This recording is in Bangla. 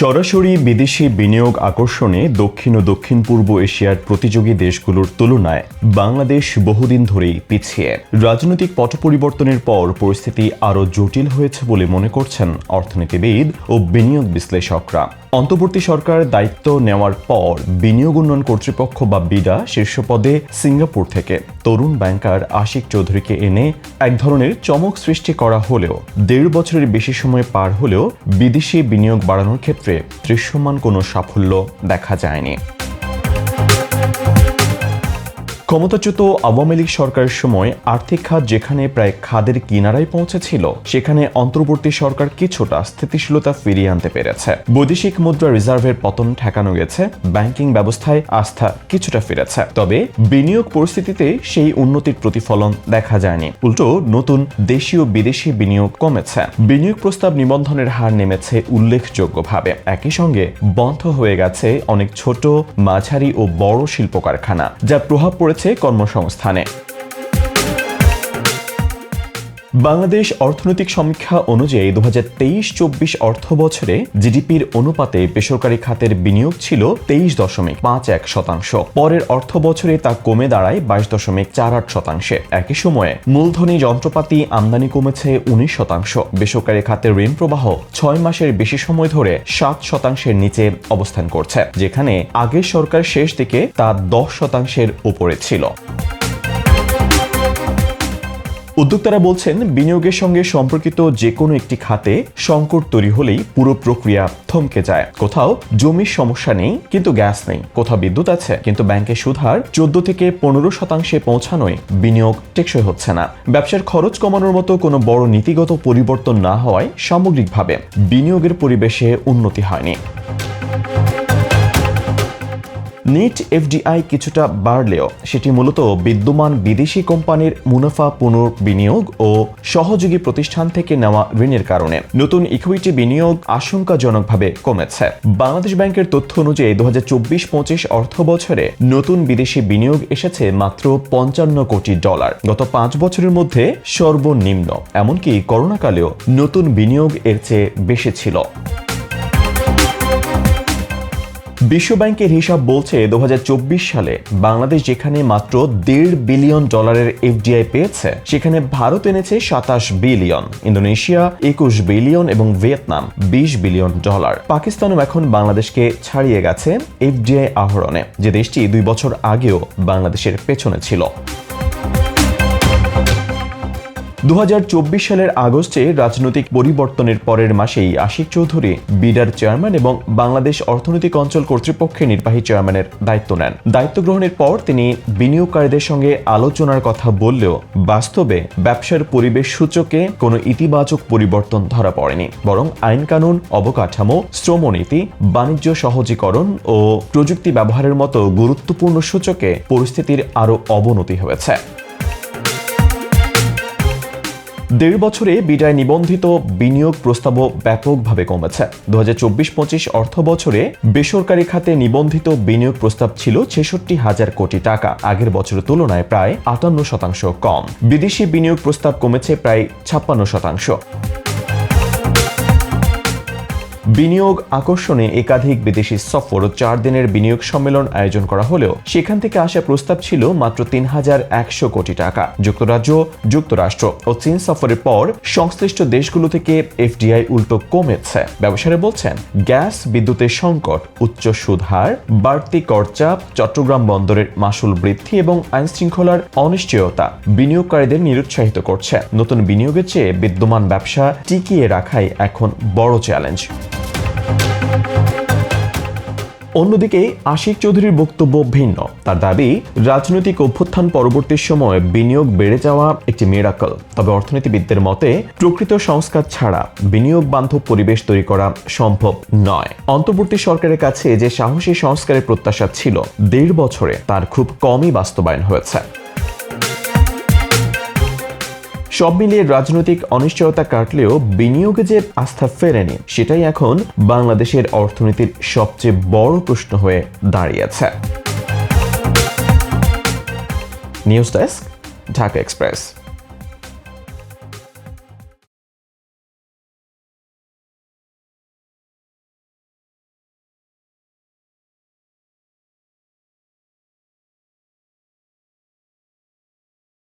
সরাসরি বিদেশি বিনিয়োগ আকর্ষণে দক্ষিণ ও দক্ষিণ পূর্ব এশিয়ার প্রতিযোগী দেশগুলোর তুলনায় বাংলাদেশ বহুদিন ধরেই পিছিয়ে। রাজনৈতিক পট পরিবর্তনের পর পরিস্থিতি আরও জটিল হয়েছে বলে মনে করছেন অর্থনীতিবিদ ও বিনিয়োগ বিশ্লেষকরা। অন্তর্বর্তী সরকার দায়িত্ব নেওয়ার পর বিনিয়োগ উন্নয়ন কর্তৃপক্ষ বা বিডা শীর্ষ পদে সিঙ্গাপুর থেকে। তরুণ ব্যাংকার আশিক চৌধুরীকে এনে এক ধরনের চমক সৃষ্টি করা হলেও, দেড় বছরের বেশি সময় পার হলেও বিদেশি বিনিয়োগ বাড়ানোর ক্ষেত্রে দৃশ্যমান কোনো সাফল্য দেখা যায়নি। ক্ষমতাচ্যুত আওয়ামী লীগ সরকারের সময় আর্থিক খাত যেখানে প্রায় খাদের কিনারায় পৌঁছেছিল, সেখানে অন্তর্বর্তী সরকার কিছুটা স্থিতিশীলতা ফিরিয়ে আনতে পেরেছে। বৈদেশিক মুদ্রা রিজার্ভের পতন ঠেকানো গেছে, ব্যাংকিং ব্যবস্থায় আস্থা কিছুটা ফিরেছে। তবে বিনিয়োগ পরিস্থিতিতে সেই উন্নতির প্রতিফলন দেখা যায়নি। উল্টো, নতুন দেশীয় বিদেশি বিনিয়োগ কমেছে। বিনিয়োগ প্রস্তাব নিবন্ধনের হার নেমেছে উল্লেখযোগ্যভাবে। একই সঙ্গে বন্ধ হয়ে গেছে অনেক ছোট, মাঝারি ও বড় শিল্প কারখানা যা প্রভাব পড়েছে কর্মসংস্থানে। বাংলাদেশ অর্থনৈতিক সমীক্ষা অনুযায়ী দু হাজার তেইশ চব্বিশ অর্থ বছরে জিডিপির অনুপাতে বেসরকারি খাতের বিনিয়োগ ছিল তেইশ দশমিক পাঁচ এক শতাংশ। পরের অর্থ বছরে তা কমে দাঁড়ায় বাইশ দশমিক চার আট শতাংশে। একই সময়ে মূলধনী যন্ত্রপাতি আমদানি কমেছে উনিশ শতাংশ। বেসরকারি খাতের ঋণ প্রবাহ ছয় মাসের বেশি সময় ধরে সাত শতাংশের নিচে অবস্থান করছে, যেখানে আগের সরকার শেষ দিকে তা দশ শতাংশের উপরে ছিল। উদ্যোক্তারা বলছেন, বিনিয়োগের সঙ্গে সম্পর্কিত যে কোনো একটি খাতে সংকট তৈরি হলেই পুরো প্রক্রিয়া থমকে যায়। কোথাও জমির সমস্যা নেই, কিন্তু গ্যাস নেই। কোথাও বিদ্যুৎ আছে, কিন্তু ব্যাংকের সুধার চোদ্দ থেকে পনেরো শতাংশে পৌঁছানোয় বিনিয়োগ টেকসই হচ্ছে না। ব্যবসার খরচ কমানোর মতো কোনো বড় নীতিগত পরিবর্তন না হওয়ায় সামগ্রিকভাবে বিনিয়োগের পরিবেশে উন্নতি হয়নি। নিট এফডিআই কিছুটা বাড়লেও সেটি মূলত বিদ্যমান বিদেশি কোম্পানির মুনাফা পুনর্বিনিয়োগ ও সহযোগী প্রতিষ্ঠান থেকে নেওয়া ঋণের কারণে। নতুন ইকুইটি বিনিয়োগ আশঙ্কাজনকভাবে কমেছে। বাংলাদেশ ব্যাংকের তথ্য অনুযায়ী দু হাজার চব্বিশ পঁচিশ অর্থ বছরে নতুন বিদেশি বিনিয়োগ এসেছে মাত্র পঞ্চান্ন কোটি ডলার। গত পাঁচ বছরের মধ্যে সর্বনিম্ন, এমনকি করোনাকালেও নতুন বিনিয়োগ এর চেয়ে বেশি ছিল। বিশ্বব্যাংকের হিসাব বলছে দু হাজার চব্বিশ সালে বাংলাদেশ যেখানে মাত্র দেড় বিলিয়ন ডলারের এফডিআই পেয়েছে, সেখানে ভারত এনেছে সাতাশ বিলিয়ন, ইন্দোনেশিয়া একুশ বিলিয়ন এবং ভিয়েতনাম বিশ বিলিয়ন ডলার। পাকিস্তানও এখন বাংলাদেশকে ছাড়িয়ে গেছে এফডিআই আহরণে, যে দেশটি দুই বছর আগেও বাংলাদেশের পেছনে ছিল। দু হাজার চব্বিশ সালের আগস্টে রাজনৈতিক পরিবর্তনের পরের মাসেই আশিক চৌধুরী, বিডার চেয়ারম্যান এবং বাংলাদেশ অর্থনৈতিক অঞ্চল কর্তৃপক্ষের নির্বাহী চেয়ারম্যানের দায়িত্ব নেন। দায়িত্ব গ্রহণের পর তিনি বিনিয়োগকারীদের সঙ্গে আলোচনার কথা বললেও বাস্তবে ব্যবসার পরিবেশ সূচকে কোনো ইতিবাচক পরিবর্তন ধরা পড়েনি। বরং আইন কানুন অবকাঠামো, শ্রমনীতি, বাণিজ্য সহজীকরণ ও প্রযুক্তি ব্যবহারের মতো গুরুত্বপূর্ণ সূচকে পরিস্থিতির আরও অবনতি হয়েছে। দেড় বছরে বিডায় নিবন্ধিত বিনিয়োগ প্রস্তাবও ব্যাপকভাবে কমেছে। দু হাজার চব্বিশ পঁচিশ অর্থ বছরে বেসরকারি খাতে নিবন্ধিত বিনিয়োগ প্রস্তাব ছিল ছেষট্টি হাজার কোটি টাকা। আগের বছরের তুলনায় প্রায় আটান্ন শতাংশ কম। বিদেশি বিনিয়োগ প্রস্তাব কমেছে প্রায় ছাপ্পান্ন শতাংশ। বিনিয়োগ আকর্ষণে একাধিক বিদেশি সফর ও চার দিনের বিনিয়োগ সম্মেলন আয়োজন করা হলেও সেখান থেকে আসা প্রস্তাব ছিল মাত্র তিন হাজার একশো কোটি টাকা। যুক্তরাজ্য, যুক্তরাষ্ট্র ও চীন সফরের পর সংশ্লিষ্ট দেশগুলো থেকে এফডিআই উল্টো কমেছে। ব্যবসায়ীরা বলছেন, গ্যাস, বিদ্যুতের সংকট, উচ্চ সুদ হার, বাড়তি করচাপ চট্টগ্রাম বন্দরের মাসুল বৃদ্ধি এবং আইন শৃঙ্খলার অনিশ্চয়তা বিনিয়োগকারীদের নিরুৎসাহিত করছে। নতুন বিনিয়োগের চেয়ে বিদ্যমান ব্যবসা টিকিয়ে রাখাই এখন বড় চ্যালেঞ্জ। অন্যদিকে আশিক চৌধুরীর বক্তব্য ভিন্ন। তার দাবি, রাজনৈতিক অভ্যুত্থান পরবর্তী সময়ে বিনিয়োগ বেড়ে যাওয়া একটি মেরাকল তবে অর্থনীতিবিদদের মতে, প্রকৃত সংস্কার ছাড়া বিনিয়োগ বান্ধব পরিবেশ তৈরি করা সম্ভব নয়। অন্তর্বর্তী সরকারের কাছে যে সাহসী সংস্কারের প্রত্যাশা ছিল, দেড় বছরে তার খুব কমই বাস্তবায়ন হয়েছে। সব মিলিয়ে রাজনৈতিক অনিশ্চয়তা কাটলেও বিনিয়োগে যে আস্থা ফেরেনি, সেটাই এখন বাংলাদেশের অর্থনীতির সবচেয়ে বড় প্রশ্ন হয়ে দাঁড়িয়েছে নিউজ ডেস্ক, ঢাকা এক্সপ্রেস।